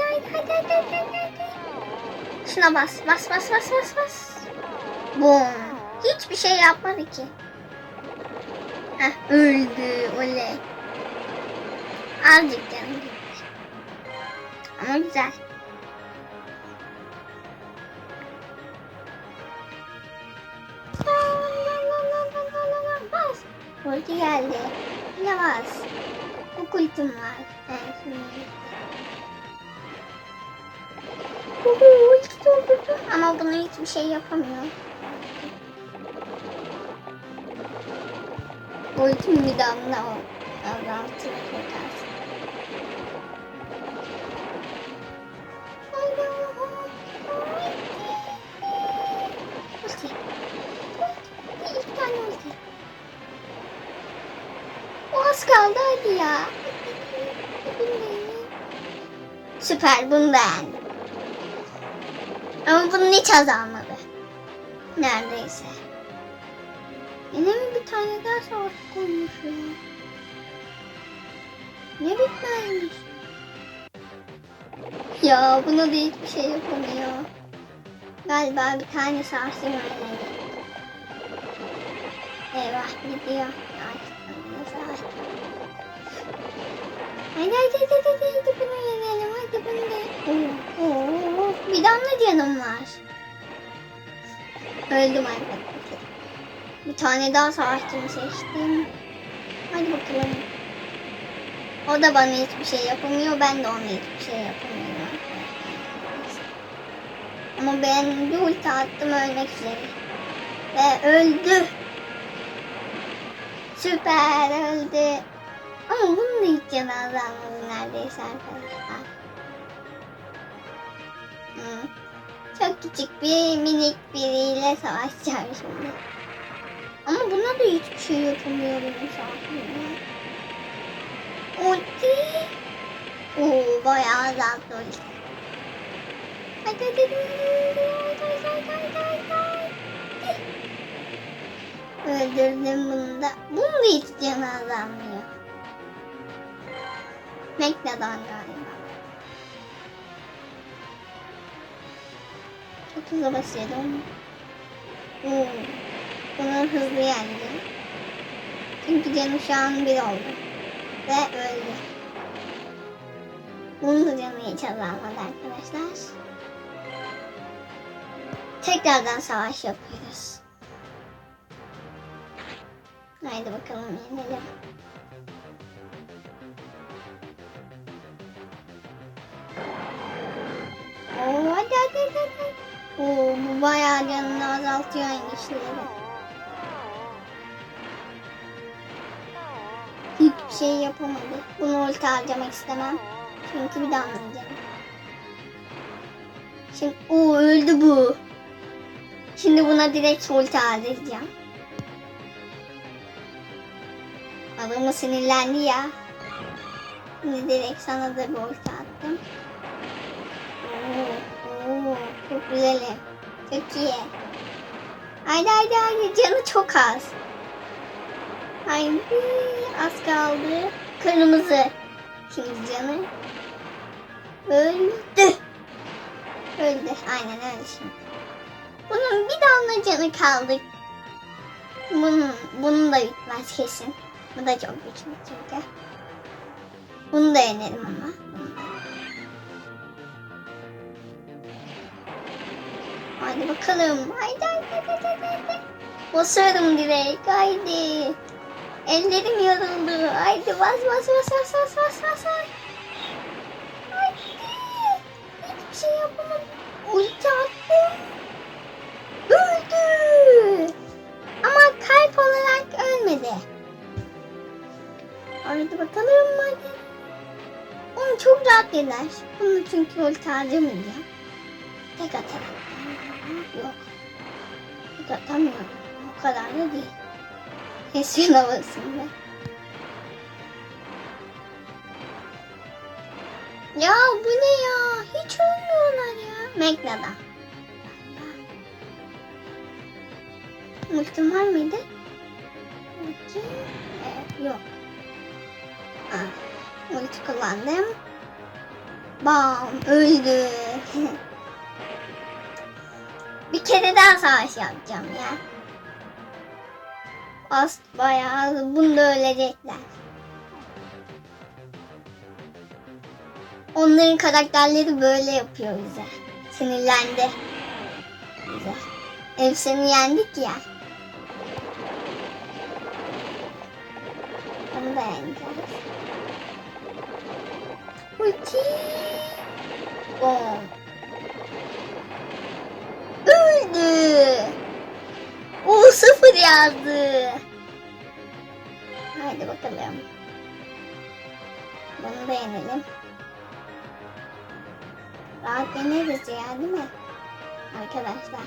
haydi haydi haydi haydi haydi haydi. haydi. Şuna bas bas bas bas bas bas. Bum. Hiçbir şey yapmadı ki. Heh öldü oley. Azıcık canım gitti. Ama güzel. Ulti geldi. Bas. Bu ultim var. Evet, şimdi. Uhu, ulti doldurdu. Ama buna hiçbir şey yapamıyor. Ultim bir damla o. Azaltı kurtarsın. Haydi. Ulti. Bir iki tane ulti. O az kaldı hadi ya. Süper bunu beğendim. Ama bunun hiç azalmadı. Neredeyse. Yine mi bir tane daha savaş koymuş ya? Ne bitmezmiş. Ya buna da hiçbir şey yapamıyor. Galiba bir tane savaşçı vermedi. Eyvah gidiyor. Ay, savaş. Hadi hadi hadi hadi hadi hadi bunu Oo, oo, bir damla canım var. Öldüm arkadaşlar. Bir tane daha savaşçımı seçtim. Hadi bakalım. O da bana hiçbir şey yapamıyor. Ben de ona hiçbir şey yapamıyorum. Ama ben bir ulti attım ölmek üzere. Ve öldü. Süper öldü. Ama bunun da hiç canı azalmadı neredeyse arkadaşlar. Çok küçük bir minik biriyle savaşacağım şimdi. Ama buna da hiçbir şey yapamıyorum zaten. Ulti. Oo bayağı azalttı ulti. Hadi hadi hadi hadi. Öldürdüm bunu da. Bunun da hiç canı azalmıyor. Mekla'dan galiba. Çok hızlı basıyordum. Oo. Bunu hızlı yendi. Çünkü canım şu an bir oldu. Ve öldü. Bunun da canı hiç azalmadı arkadaşlar. Tekrardan savaş yapıyoruz. Haydi bakalım yenelim. Oo, bu bayağı canını azaltıyor aynı işleri. Hiçbir şey yapamadı. Bunu ulti harcamak istemem. Çünkü bir daha anlayacağım. Şimdi o öldü bu. Şimdi buna direkt ulti harcayacağım. Adamı sinirlendi ya. Şimdi direkt sana da bir ulti attım. Oo, çok güzelim. Çok iyi. Haydi haydi haydi canı çok az. Haydi az kaldı. Kırmızı. Şimdi canı. Öldü. Öldü. Aynen öyle şimdi. Bunun bir damla canı kaldı. Bunun, bunun da bitmez kesin. Bu da çok güçlü çünkü. Bunu da yenerim ama. Hadi bakalım. Haydi haydi haydi haydi. haydi. Basıyorum direkt. Haydi. Ellerim yoruldu. Haydi bas bas bas bas bas bas bas. Haydi. Hiçbir şey yapamadım. Ulti attım. Öldü. Ama kalp olarak ölmedi. Hadi bakalım hadi. Onu çok rahat yener. Bunu çünkü ulti harcamayacağım. Tek atarak. Yok. Tek atamıyorum. O kadar da değil. Keskin havasında. Ya bu ne ya? Hiç ölmüyorlar ya. Megla'da. Ultim var mıydı? Ulti. Evet, yok. Ha. Ulti kullandım. Bam öldü. daha savaş yapacağım ya. As bayağı bunda ölecekler. Onların karakterleri böyle yapıyor bize. Sinirlendi. Bize. Hepsini yendik ya. Onu da yeneceğiz. Ulti. Bom. Yazdı. Haydi bakalım. Bunu da yenelim. Rahat yeneriz ya değil mi? Arkadaşlar.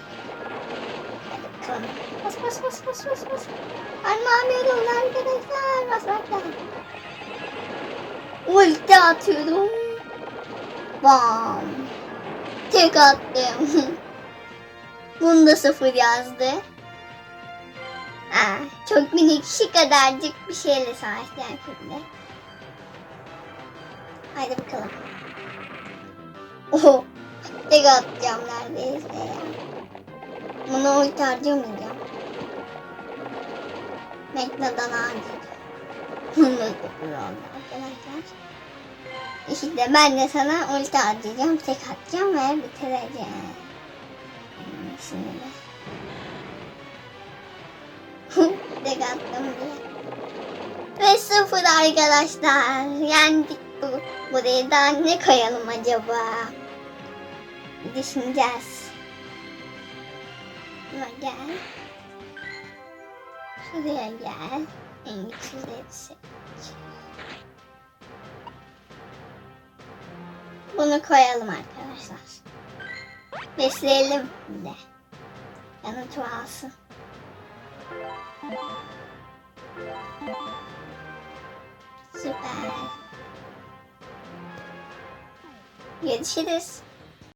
Hadi bakalım. Bas bas bas bas bas bas. Anlamıyorum arkadaşlar. Bas bas. Ulti atıyorum. Bam. Tek attım. Bunda sıfır yazdı. Çok minik şu kadarcık bir şeyle savaşacağım şimdi. Haydi bakalım. Oho. Tek atacağım neredeyse ya. Bunu ulti harcamayacağım. Megna'dan harcayacağım. Arkadaşlar. İşte ben de sana ulti harcayacağım. Tek atacağım ve bitireceğim. Şimdi de. Tek attım bile. Ve sıfır arkadaşlar. Yendik bu. Buraya da ne koyalım acaba? Düşüneceğiz. Şuna gel. Şuraya gel. En güçlüleri seç. Bunu koyalım arkadaşlar. Besleyelim de. Yanı çoğalsın. Süper. Görüşürüz.